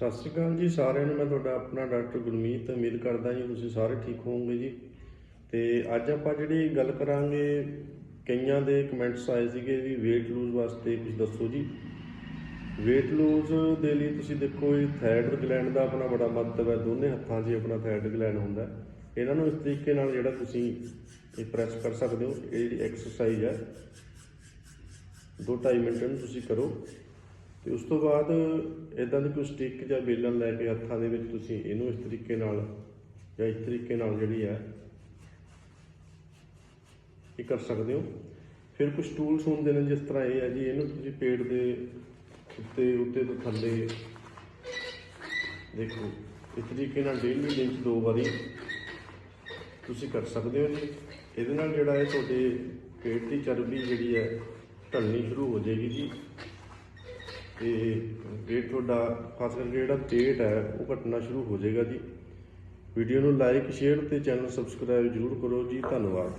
ਸਤਿ ਸ਼੍ਰੀ ਅਕਾਲ ਜੀ, ਸਾਰਿਆਂ ਨੂੰ ਮੈਂ ਤੁਹਾਡਾ ਆਪਣਾ ਡਾਕਟਰ ਗੁਰਮੀਤ, ਉਮੀਦ ਕਰਦਾ ਜੀ ਤੁਸੀਂ ਸਾਰੇ ਠੀਕ ਹੋਵੋਗੇ ਜੀ। ਤੇ ਅੱਜ ਆਪਾਂ ਜਿਹੜੀ ਗੱਲ ਕਰਾਂਗੇ, ਕਈਆਂ ਦੇ ਕਮੈਂਟਸ ਆਏ ਸੀਗੇ ਵੀ weight lose ਵਾਸਤੇ ਕੁਝ ਦੱਸੋ ਜੀ। weight lose ਦੇ ਲਈ ਤੁਸੀਂ ਦੇਖੋ, ਇਹ ਥਾਇਰਡ ਗਲੈਂਡ ਦਾ ਆਪਣਾ ਬੜਾ ਮਹੱਤਵ ਹੈ, ਦੋਨੇ ਹੱਥਾਂ 'ਚ ਆਪਣਾ ਥਾਇਰਡ ਗਲੈਂਡ ਹੁੰਦਾ ਇਹਨਾਂ ਨੂੰ ਇਸ ਤਰੀਕੇ ਨਾਲ ਜਿਹੜਾ ਤੁਸੀਂ ਇਹ ਪ੍ਰੈਸ ਕਰ ਸਕਦੇ ਹੋ, ਇਹ ਜਿਹੜੀ ਐਕਸਰਸਾਈਜ਼ ਹੈ 2.5 ਮਿੰਟ ਨੂੰ ਤੁਸੀਂ ਕਰੋ। ਤੇ ਉਸ ਤੋਂ ਬਾਅਦ ਇਦਾਂ ਦੀ ਕੋਈ ਸਟਿੱਕ ਜਾਂ ਬੇਲਣ ਲੈ ਕੇ ਹੱਥਾਂ ਦੇ ਵਿੱਚ ਤੁਸੀਂ ਇਹਨੂੰ ਇਸ ਤਰੀਕੇ ਨਾਲ ਜਾਂ ਇਸ ਤਰੀਕੇ ਨਾਲ ਜਿਹੜੀ ਹੈ ਇਹ ਕਰ ਸਕਦੇ ਹੋ। ਫਿਰ ਕੁਝ ਟੂਲਸ ਹੁੰਦੇ ਨੇ ਜਿਸ ਤਰ੍ਹਾਂ ਇਹ ਹੈ ਜੀ, ਇਹਨੂੰ ਤੁਸੀਂ ਪੇਟ ਦੇ ਉੱਤੇ ਉੱਤੇ ਤੋਂ ਥੱਲੇ ਦੇਖੋ, ਇਸ ਤਰੀਕੇ ਨਾਲ ਡੇਲੀ ਦਿਨ 'ਚ ਦੋ ਵਾਰੀ ਤੁਸੀਂ ਕਰ ਸਕਦੇ ਹੋ ਜੀ। ਇਹਦੇ ਨਾਲ ਜਿਹੜਾ ਹੈ ਤੁਹਾਡੇ ਪੇਟ ਦੀ ਚਰਬੀ ਜਿਹੜੀ ਹੈ, ਢਲਣੀ ਸ਼ੁਰੂ ਹੋ ਜਾਏਗੀ ਜੀ। ਤੇ weight ਤੁਹਾਡਾ ਖਾਸ ਕਰਕੇ ਜਿਹੜਾ ਪੇਟ ਹੈ, ਉਹ ਘਟਣਾ ਸ਼ੁਰੂ ਹੋ ਜਾਏਗਾ ਜੀ। ਵੀਡੀਓ ਨੂੰ ਲਾਈਕ ਸ਼ੇਅਰ ਤੇ ਚੈਨਲ ਸਬਸਕ੍ਰਾਈਬ ਜਰੂਰ ਕਰੋ ਜੀ। ਧੰਨਵਾਦ।